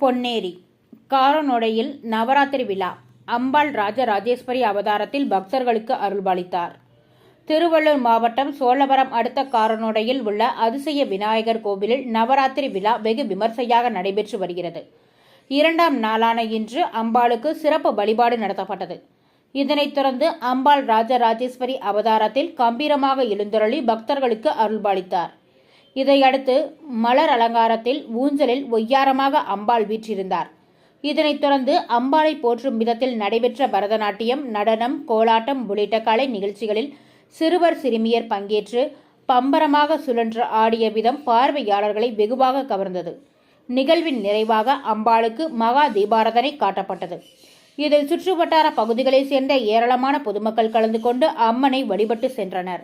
பொன்னேரி. காரனொடையில் நவராத்திரி விழா. அம்பாள் ராஜராஜேஸ்வரி அவதாரத்தில் பக்தர்களுக்கு அருள்பாலித்தார் திருவள்ளூர் மாவட்டம் சோழவரம் அடுத்த காரனொடையில் உள்ள அதிசய விநாயகர் கோவிலில் நவராத்திரி விழா வெகு விமர்சையாக நடைபெற்று வருகிறது. இரண்டாம் நாளான இன்று அம்பாளுக்கு சிறப்பு வழிபாடு நடத்தப்பட்டது. இதனைத் தொடர்ந்து அம்பாள் ராஜராஜேஸ்வரி அவதாரத்தில் கம்பீரமாக எழுந்தருளி பக்தர்களுக்கு அருள்பாலித்தார் இதையடுத்து மலர் அலங்காரத்தில் ஊஞ்சலில் ஒய்யாரமாக அம்பாள் வீற்றிருந்தார். இதனைத் தொடர்ந்து அம்பாளை போற்றும் விதத்தில் நடைபெற்ற பரதநாட்டியம் நடனம் கோலாட்டம் உள்ளிட்ட கலை நிகழ்ச்சிகளில் சிறுவர் சிறுமியர் பங்கேற்று பம்பரமாக சுழன்று ஆடிய விதம் பார்வையாளர்களை வெகுவாக கவர்ந்தது. நிகழ்வின் நிறைவாக அம்பாளுக்கு மகா தீபாரதனை காட்டப்பட்டது. இதில் சுற்றுவட்டார பகுதிகளைச் சேர்ந்த ஏராளமான பொதுமக்கள் கலந்து கொண்டு அம்மனை வழிபட்டு சென்றனர்.